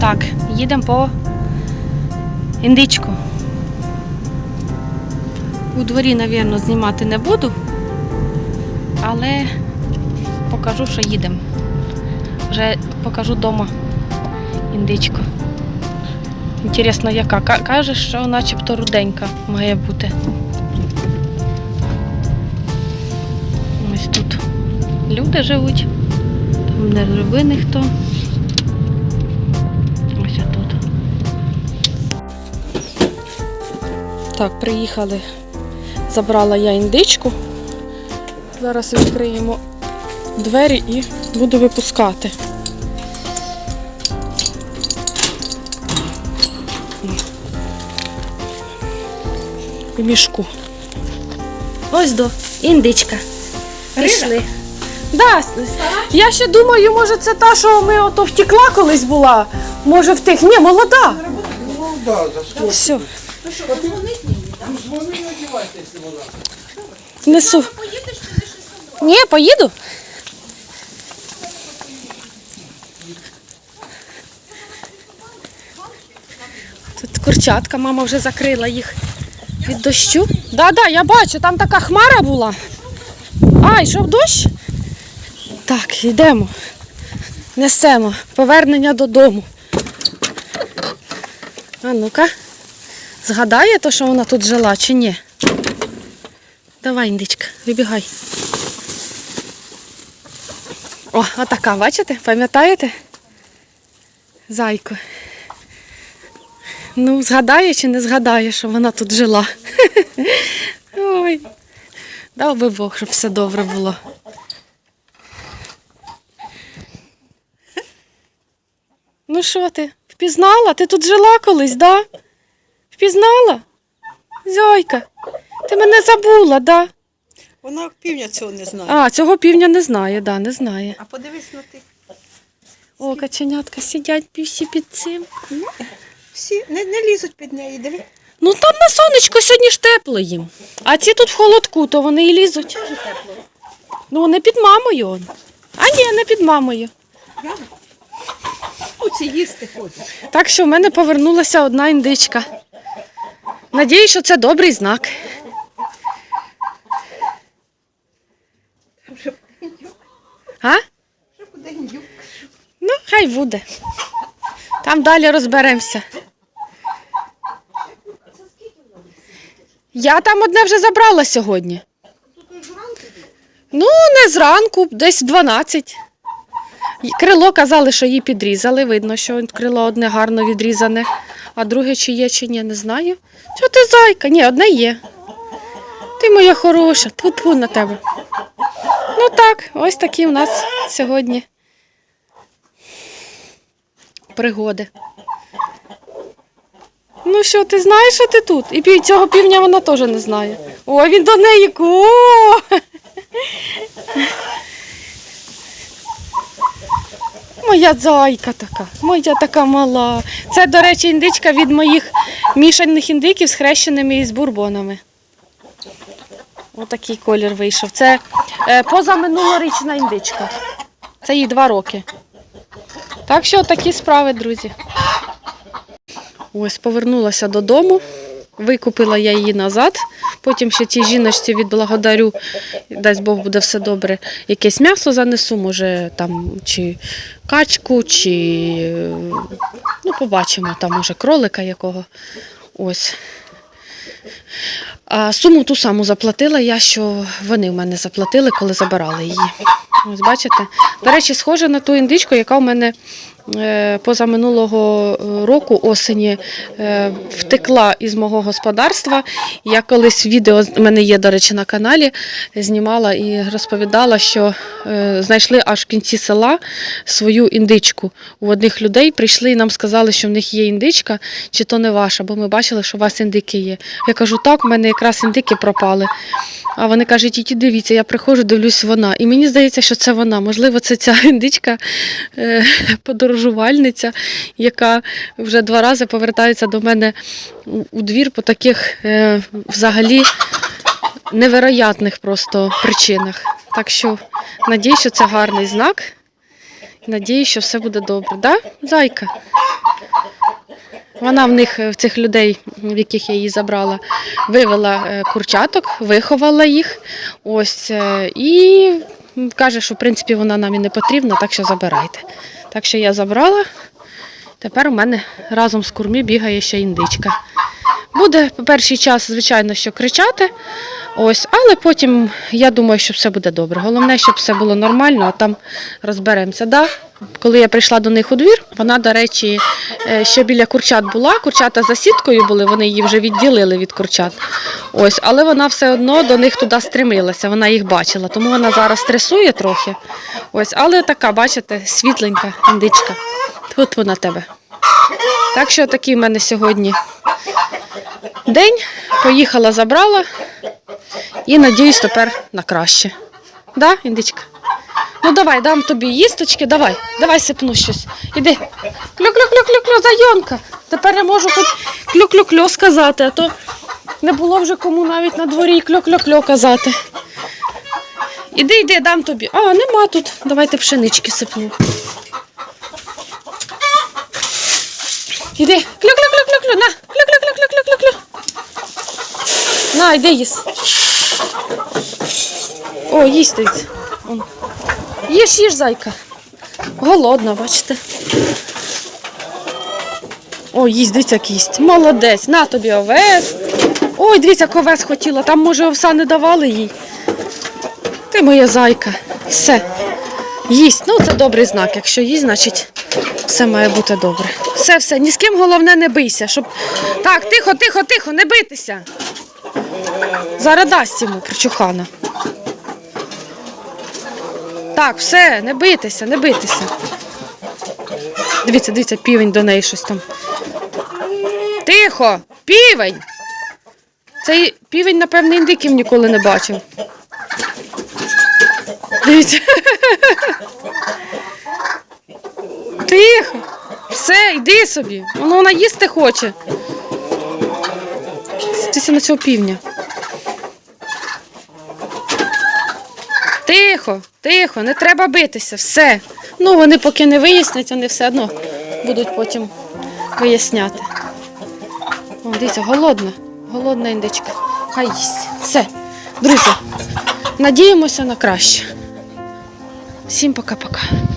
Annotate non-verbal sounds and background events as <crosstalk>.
Так, їдемо по індичку. У дворі, мабуть, знімати не буду, але покажу, що їдемо. Вже покажу вдома індичку. Інтересно, яка? Каже, що начебто руденька має бути. Ось тут люди живуть, там не живе ніхто. Так, приїхали. Забрала я індичку. Зараз відкриємо двері і буду випускати. В мішку. Ось до індичка. Прийшли. Да, я ще думаю, може це та, що ми ото втекла колись була. Може в тих. Ні, молода. Ну да, за что? Все, Ну, несу. Ні, поїду. Тут курчатка, мама вже закрила їх від дощу. Да, да, я бачу, там така хмара була. А, йшов дощ? Так, йдемо. Несемо. Повернення додому. А ну-ка. Згадає то, що вона тут жила, чи ні? Давай, індичка, вибігай. О, отака, бачите? Пам'ятаєте? Зайку. Ну, згадає чи не згадає, що вона тут жила. <laughs> Ой. Дав би Бог, щоб все добре було. Ну що ти, впізнала? Ти тут жила колись, да? Впізнала? Зойка, ти мене забула, да? Вона півня цього не знає. А, цього півня не знає, да, не знає. А подивись на тих. О, каченятка сидять всі під цим. Всі не, не лізуть під неї, диви. Ну там на сонечко сьогодні ж тепло їм. А ці тут в холодку, то вони і лізуть. Ну, вони під мамою. он. А ні, не під мамою. Оці їсти ходять. Так що в мене повернулася одна індичка. Надіюсь, що це добрий знак. А? Ну, хай буде. Там далі розберемося. Я там одне вже забрала сьогодні. Ну, не зранку, десь в 12. Крило казали, що її підрізали. Видно, що крило одне гарно відрізане, а друге чи є, чи ні, не знаю. Що ти зайка? Ні, одне є. Ти моя хороша, тьфу на тебе. Ну так, ось такі в нас сьогодні пригоди. Ну що, ти знаєш, що ти тут? І цього півня вона теж не знає. О, він до неї. О! Моя зайка така, моя така мала. Це, до речі, індичка від моїх мішаних індиків з хрещеними із бурбонами. Отакий колір вийшов. Це е, позаминулорічна індичка. Це їй два роки. Так що такі справи, друзі. Ось повернулася додому, викупила я її назад. Потім ще цій жіночці відблагодарю, дасть Бог буде все добре. Якесь м'ясо занесу, може там чи качку, чи ну, побачимо, там може кролика якого. Ось. А суму ту саму заплатила я, що вони в мене заплатили, коли забирали її. Ось бачите? До речі, схожа на ту індичку, яка в мене позаминулого е, року осені е, втекла із мого господарства. Я колись відео в мене є, до речі, на каналі, знімала і розповідала, що е, знайшли аж в кінці села свою індичку. У одних людей прийшли і нам сказали, що в них є індичка, чи то не ваша, бо ми бачили, що у вас індики є. Я кажу, так, у мене якраз індики пропали. А вони кажуть, іди дивіться, я приходжу, дивлюсь, вона. І мені здається, що це вона. Можливо, це ця індичка, е, <laughs> подорожувальниця, яка вже два рази повертається до мене у- двір по таких е, взагалі невероятних просто причинах. Так що надію, що це гарний знак. Надію, що все буде добре. Да, зайка? Вона в них, е, в цих людей, в яких я її забрала, вивела е, курчаток, виховала їх. Ось і каже, що в принципі вона нам і не потрібна, так що забирайте. Так що я забрала. Тепер у мене разом з курмі бігає ще індичка. Буде перший час, звичайно, що кричати. Ось, але потім я думаю, що все буде добре. Головне, щоб все було нормально, а там розберемося. Да? Коли я прийшла до них у двір, вона, до речі, е, ще біля курчат була. Курчата за сіткою були, вони її вже відділили від курчат. Ось, але вона все одно до них туди стремилася, вона їх бачила. Тому вона зараз стресує трохи. Ось, але така, бачите, світленька індичка. Тут вона тебе. Так що такий в мене сьогодні день. Поїхала, забрала і надіюсь тепер на краще. Да, індичка? Ну давай, дам тобі їсточки, давай, давай сипну щось. Іди. Клю-клю-клю-клю-клю, зайонка. Тепер я можу хоч клю-клю-клю сказати, а то не було вже кому навіть на дворі клю-клю-клю казати. Іди, іди, дам тобі. А, нема тут. Давайте пшенички сипну. Іди. Клю-клю-клю-клю-клю, на. Клю-клю-клю-клю-клю-клю. На, йди їс. О. Он. Їж, їж, зайка. Голодна, бачите. О, їсть, дивіться, як їсть. Молодець, на тобі овес. Ой, дивіться, як овес хотіла, там, може, овса не давали їй. Ти моя зайка. Все. Їсть. Ну, це добрий знак. Якщо їсть, значить все має бути добре. Все, все, ні з ким головне не бийся. Щоб... Так, тихо, тихо, тихо, не битися. Зараз дасть йому причухана. Так, все, не битися, не битися. Дивіться, дивіться, півень до неї щось там. Тихо! Півень! Цей півень, напевне, індиків ніколи не бачив. Дивіться. Тихо. Все, йди собі. Воно вона їсти хоче. Дивіться на цього півня. Тихо, тихо, не треба битися, все. Ну, вони поки не вияснять, вони все одно будуть потім виясняти. О, дивіться, голодна, голодна індичка. Хай їсть. Все, друзі, надіємося на краще. Всім пока-пока.